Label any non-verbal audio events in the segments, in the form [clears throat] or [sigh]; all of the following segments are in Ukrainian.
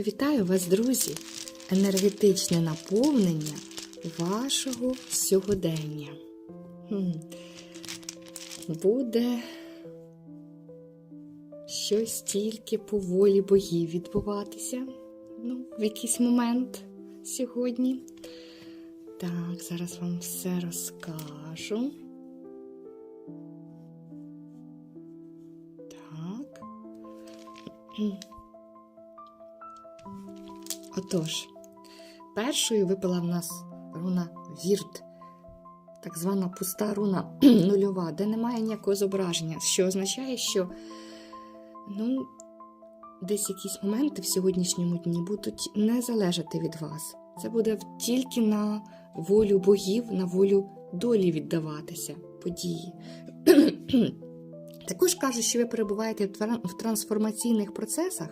Вітаю вас, друзі! Енергетичне наповнення вашого сьогодення. Буде щось тільки по волі богів відбуватися. Ну, в якийсь момент сьогодні. Так, зараз вам все розкажу. Так. Отож, першою випала в нас руна Вірт, так звана пуста руна [clears throat] нульова, де немає ніякого зображення, що означає, що ну, десь якісь моменти в сьогоднішньому дні будуть не залежати від вас. Це буде тільки на волю богів, на волю долі віддаватися події. [clears throat] Також кажуть, що ви перебуваєте в трансформаційних процесах,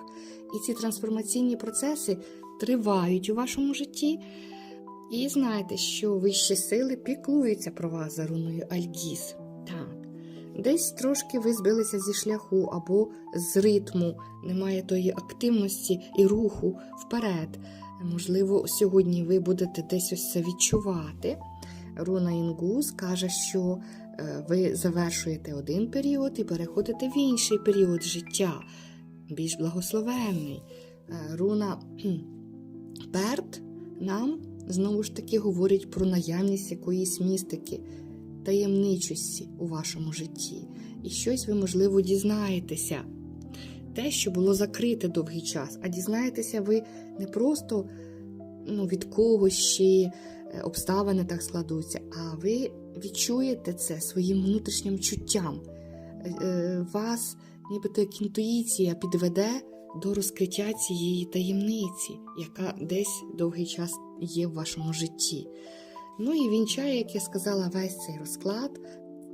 і ці трансформаційні процеси тривають у вашому житті. І знаєте, що вищі сили піклуються про вас за руною Альгіз. Так. Десь трошки ви збилися зі шляху або з ритму, немає тої активності і руху вперед. Можливо, сьогодні ви будете десь ось це відчувати. Руна Інгус каже, що е, ви завершуєте один період і переходите в інший період життя, більш благословенний. Е, Руна [clears throat] Перт нам знову ж таки говорить про наявність якоїсь містики, таємничості у вашому житті. І щось ви, можливо, дізнаєтеся. Те, що було закрите довгий час, а дізнаєтеся ви не просто ну, від когось чи обставини так складуться, а ви відчуєте це своїм внутрішнім чуттям. Е, е, Вас, нібито як інтуїція, підведе до розкриття цієї таємниці, яка десь довгий час є в вашому житті. Ну і вінчає, як я сказала, весь цей розклад,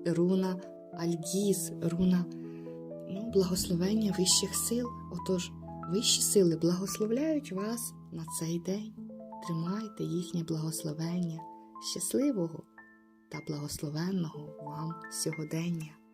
руна Альгіз, руна ну, благословення вищих сил. Отож, вищі сили благословляють вас на цей день. Тримайте їхнє благословення щасливого та благословенного вам сьогодення.